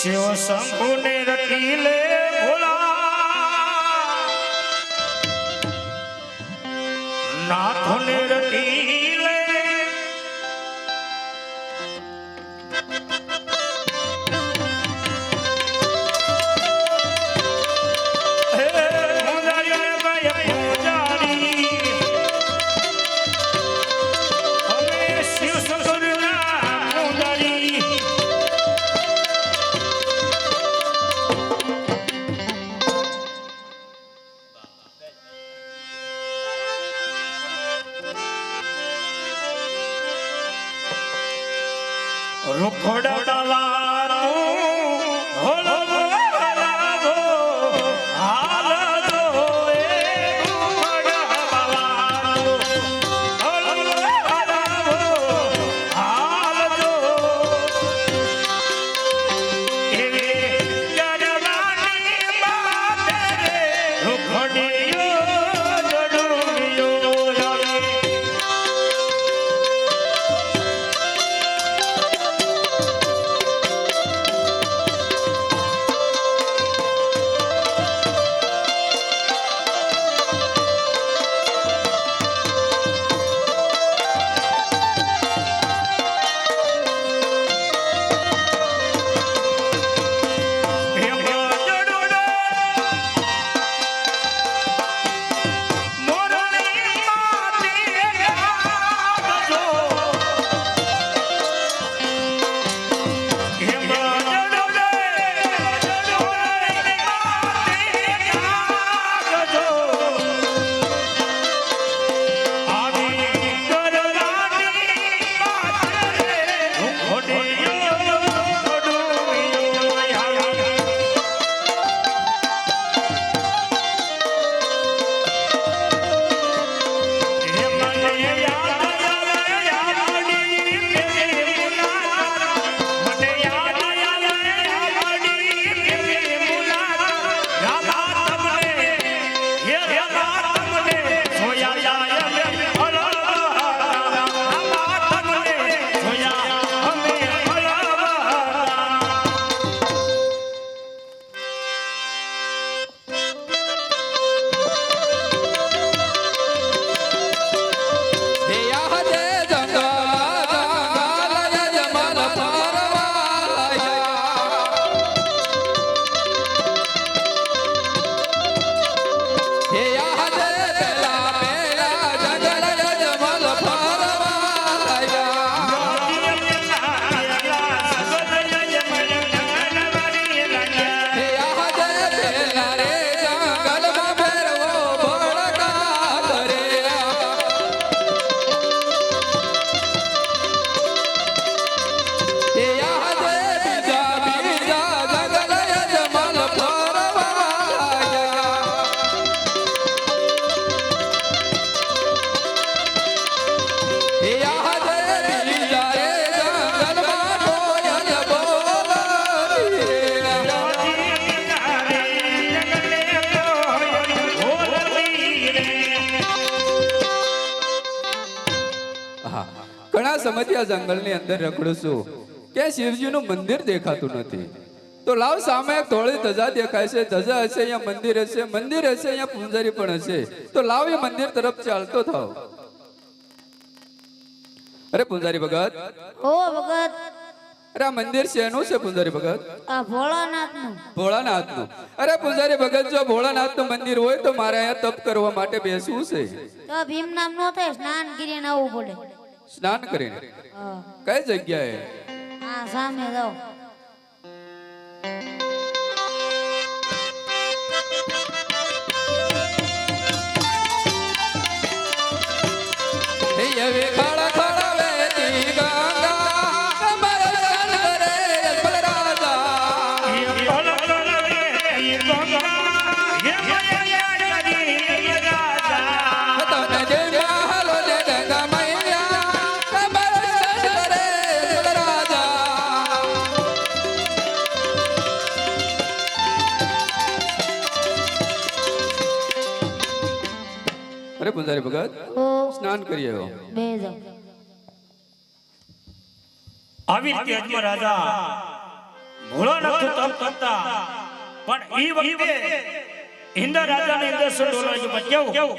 શિવ શંભુને રટી લે ભોલા. નાથને રટી રૂખોડા ડાલા હોલો જંગલની અંદર રખડું છું કે શિવજીનું મંદિર દેખાતું નથી. તો લાવ સામે ધોળી ધજા દેખાય છે. ધજા હશે અહીંયા મંદિર હશે મંદિર હશે અહીંયા પૂંજારી પણ હશે. તો લાવ એ મંદિર તરફ ચાલતો થાવ. અરે પૂંજારી ભગત. ઓ ભગત. અરે આ મંદિર શેનું છે પૂંજારી ભગત? ભોળાનાથનું. ભોળાનાથનું. અરે પૂંજારી ભગત જો ભોળાનાથનું મંદિર હોય તો મારે અહીંયા તપ કરવા માટે બેસવું છે. તો ભીમ નામ નો થાય સ્નાન કરીને આવવું પડે. સ્નાન કરીને. કઈ જગ્યાએ? આ સામે જાઓ. હે હવે ખડા ખડા વેતી ગંગા. કમર સન કરે અરે ભગત? સ્નાન કરી આવ્યો આવી રીતે અજમલ રાજા ભોળો નતું તપ કરતા. પણ એ વખતે ઇન્દ્ર રાજાને ઇન્દ્ર સો ડોલાઈ ગયો કેવું?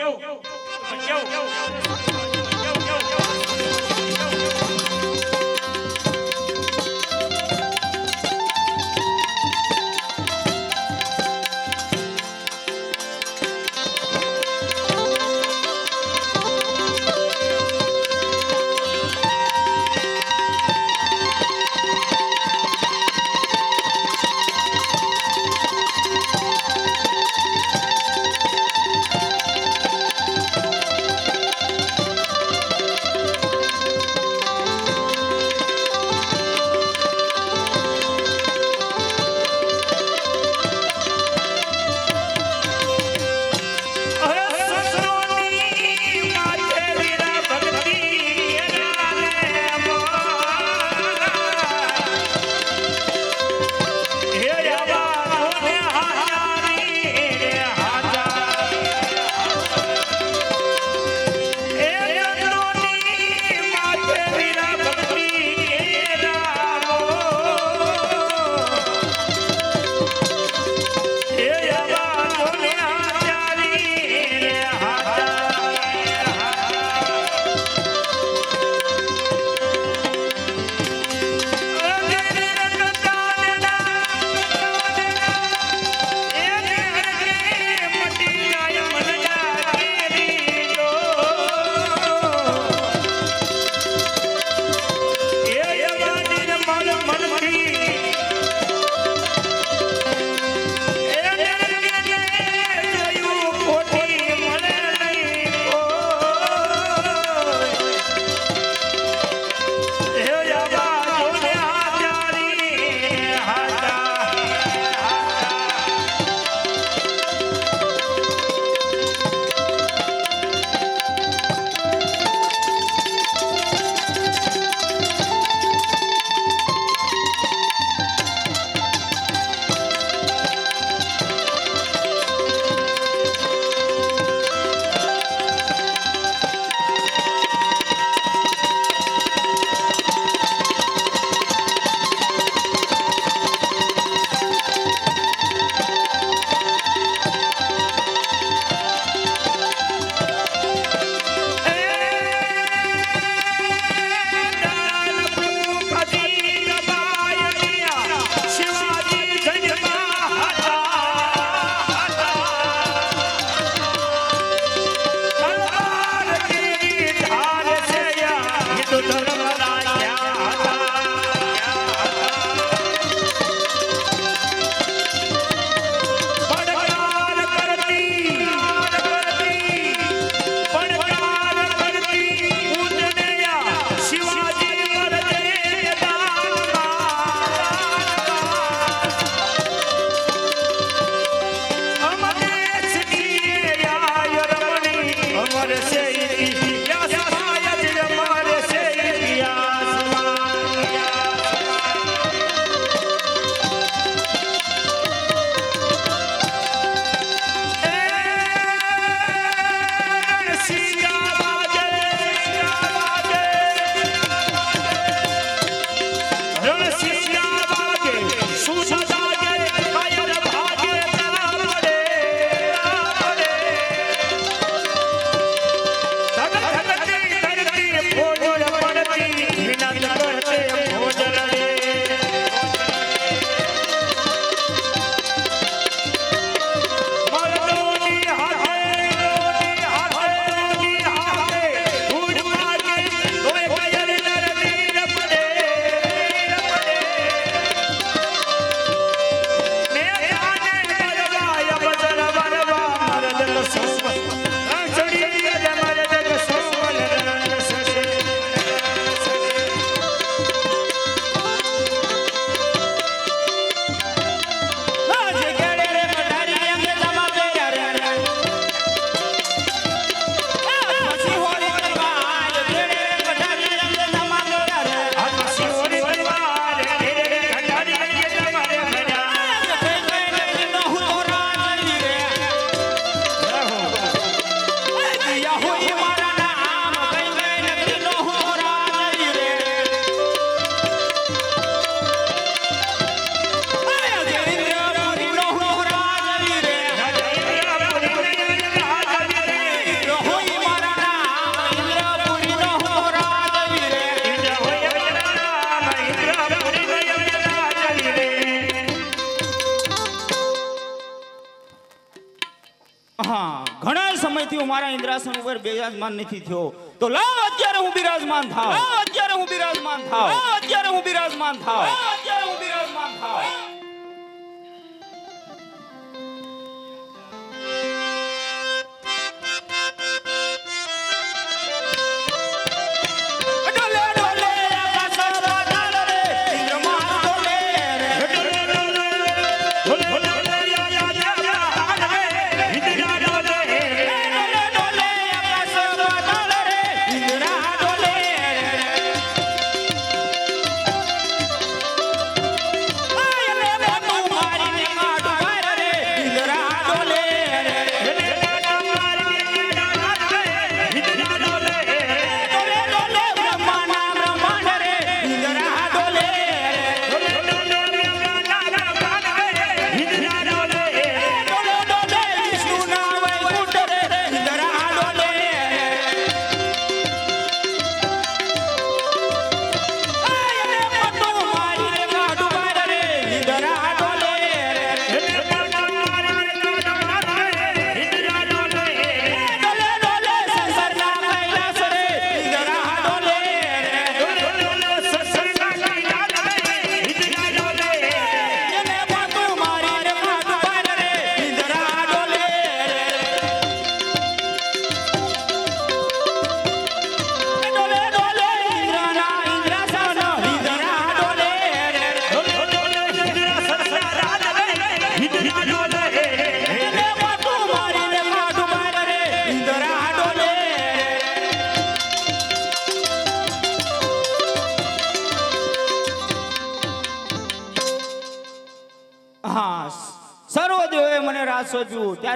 હું મારા ઇન્દ્રાસન ઉપર બિરાજમાન નથી થયો. તો લાવ અત્યારે હું બિરાજમાન થાવ અત્યારે હું બિરાજમાન થાવ અત્યારે હું બિરાજમાન થાવ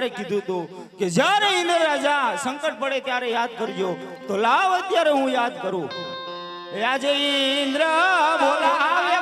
ત્યારે કીધું હતું કે જ્યારે ઇન્દ્ર રાજા સંકટ પડે ત્યારે યાદ કરજો. તો લાવ અત્યારે હું યાદ કરું. રાજે ઇન્દ્ર બોલાવે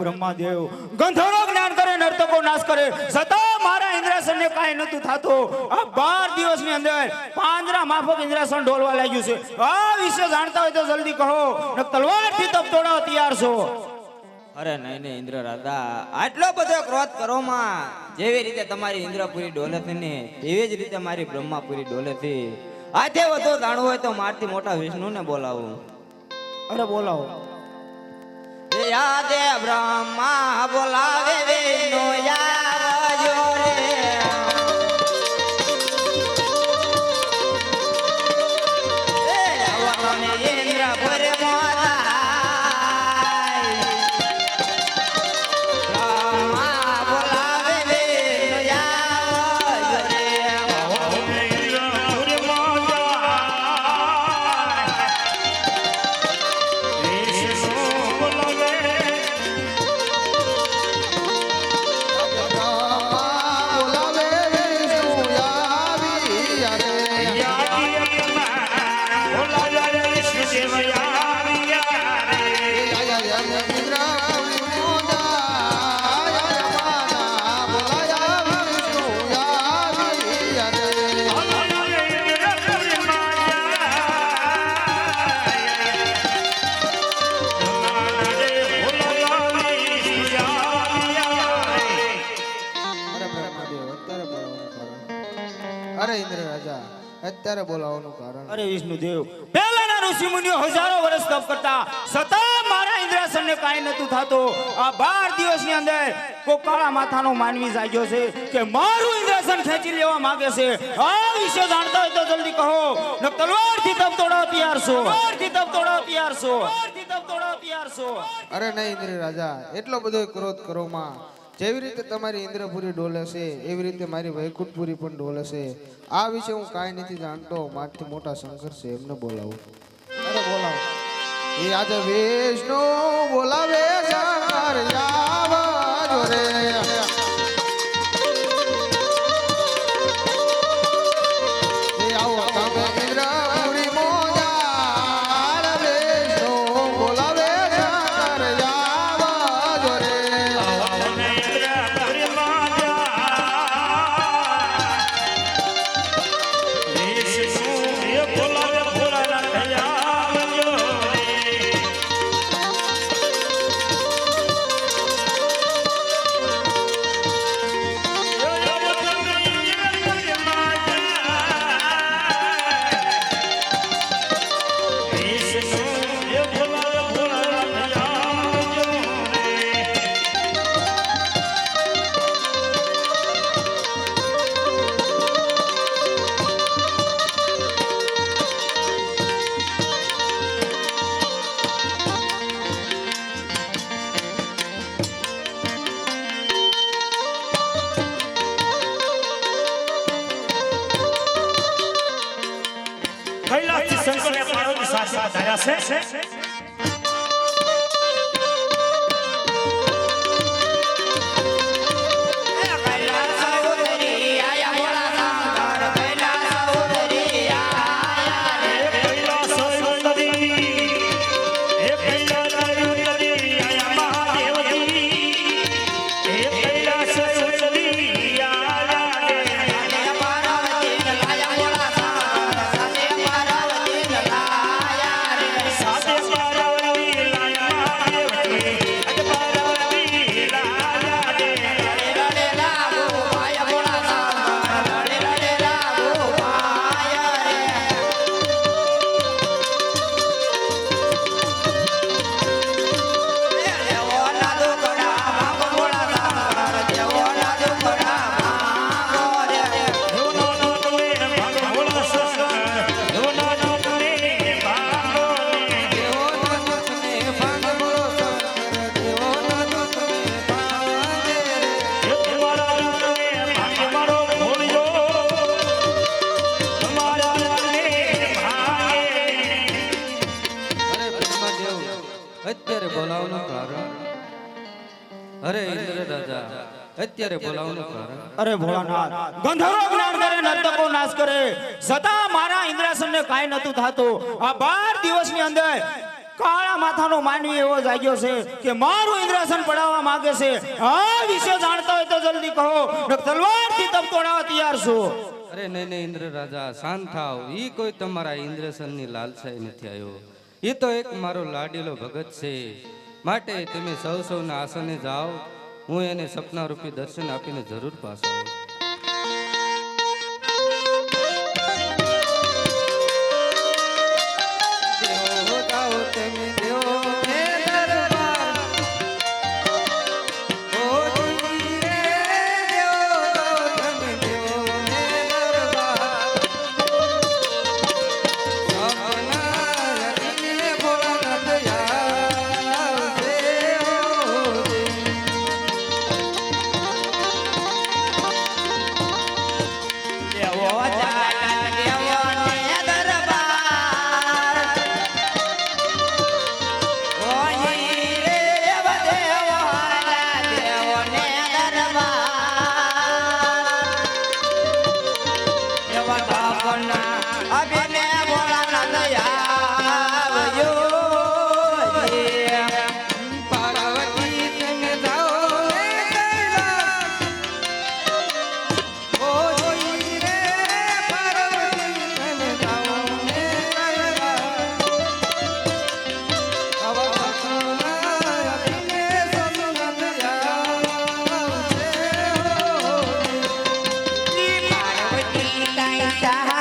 બ્રહ્માદેવ. ગંધર્વ જ્ઞાન કરે નર્તકો નાશ કરે. છતાં મારા ઇન્દ્રાસનને કાંઈ નતું થતું. આ બાર દિવસની અંદર પાંજરા માફક ઇન્દ્રાસન ઢોલવા લાગ્યું છે. આ વિશે જાણતા હોય તો જલ્દી કહો. ન તલવારથી તપ તોડાવ તૈયાર છો. અરે નહીં નહીં ઇન્દ્ર રાધા આટલો બધો ક્રોધ કરો માં જેવી રીતે તમારી ઇન્દ્રપુરી ડોલે ને એવી જ રીતે મારી બ્રહ્માપુરી ડોલે છે. આજે વધુ જાણવું હોય તો મારથી મોટા વિષ્ણુને બોલાવું. અરે બોલાવો. યાદે બ્રહ્મા બોલાવે નો આવજો અત્યારે બોલાવવાનું કારણ અરે વિષ્ણુદેવ પહેલાના ઋષિ મુનિઓ હજારો વર્ષ તપ કરતા છતાં મારા ઇન્દ્રાસનને કાંઈ નતું થતું. આ બાર દિવસની અંદર કોઈ કાળા માથાનો માનવી જાગ્યો છે કે મારું ઇન્દ્રાસન ખેંચી લેવા માંગે છે. આ વિશે જાણતા હોય તો જલ્દી કહો. ન તલવારથી તપ તોડાવ તૈયાર છો તલવારથી તપ તોડાવ તૈયાર છો તલવારથી તપ તોડાવ તૈયાર છો અરે નહીં ઇન્દ્ર રાજા એટલો બધો ક્રોધ કરો માં. જેવી રીતે તમારી ઇન્દ્રપુરી ડોલે એવી રીતે મારી વૈકુંઠપુરી પણ ડોલે આ વિશે હું કાંઈ નથી જાણતો મારથી મોટા શંકર છે, એમને બોલાવું. બોલાવો. એ આજે વિષ્ણુ બોલાવે Sí, sí, sí. અરે ભોળાનાથ, ગંધર્વ જ્ઞાન કરે નર્તકો નાશ કરે. સતા મારા ઇન્દ્રાસનને કાંઈ નતું થાતું. આ બાર દિવસની અંદર કાળા માથાનો માનવી એવો જાગ્યો છે કે મારું ઇન્દ્રાસન પડાવવા માંગે છે. આ વિશે જાણતા હોય તો જલ્દી કહો તલવારથી તપ તોડાવવા તૈયાર છો. અરે નહીં નહીં, ઇન્દ્ર રાજા, શાંત થાવ ઈ કોઈ તમારા ઇન્દ્રસનની લાલસાઈ નથી આવ્યો. એ તો એક મારો લાડીલો ભગત છે. માટે તમે સૌ સૌના આસને જાઓ. હું એને સપના રૂપી દર્શન આપીને જરૂર પાછો Mata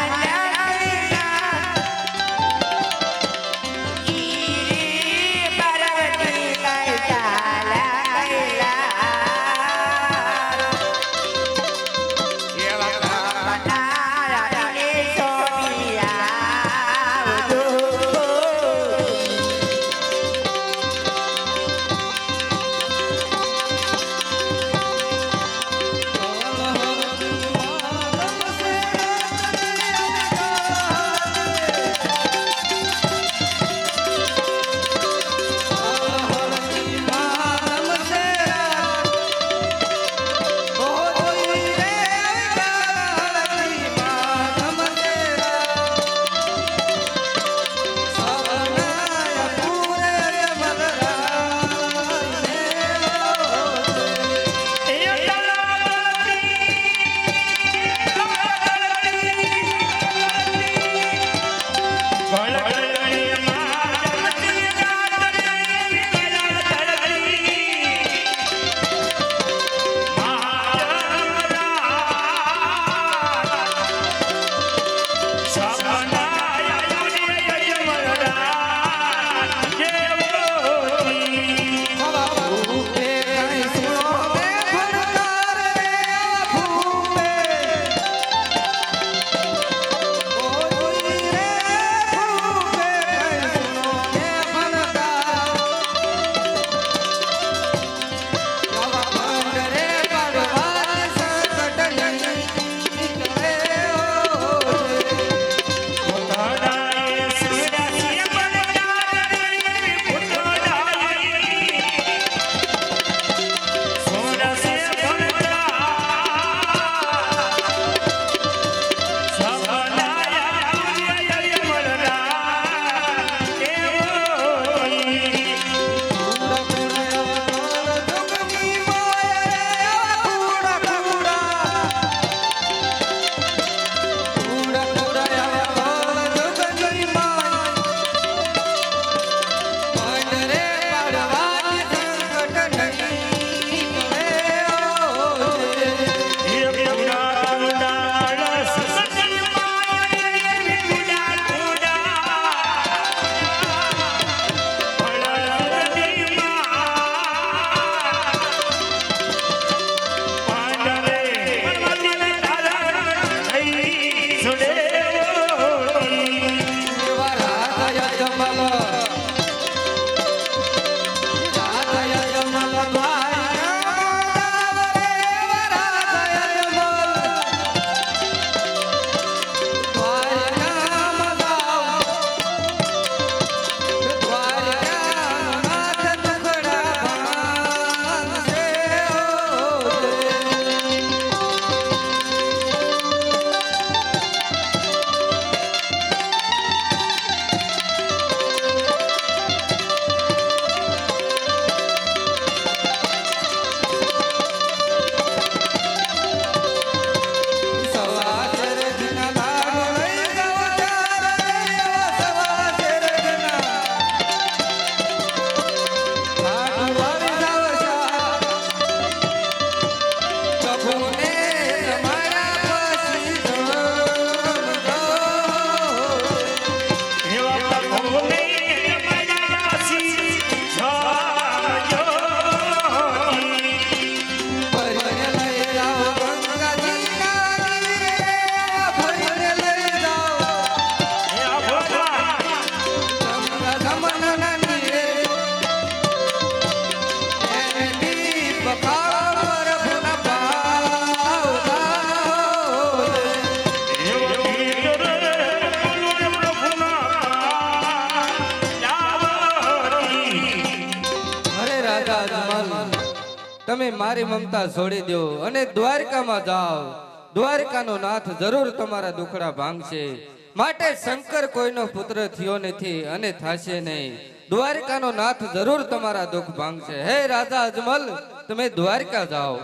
મારી મમતા છોડી દો અને દ્વારકામાં જાઓ. દ્વારકાનો નાથ જરૂર તમારા દુખડા ભાંગશે. માટે શંકર કોઈનો પુત્ર થયો નથી અને થશે નહીં. દ્વારકાનો નાથ જરૂર તમારા દુઃખ ભાંગશે. હે રાજા અજમલ, તમે દ્વારકા જાઓ.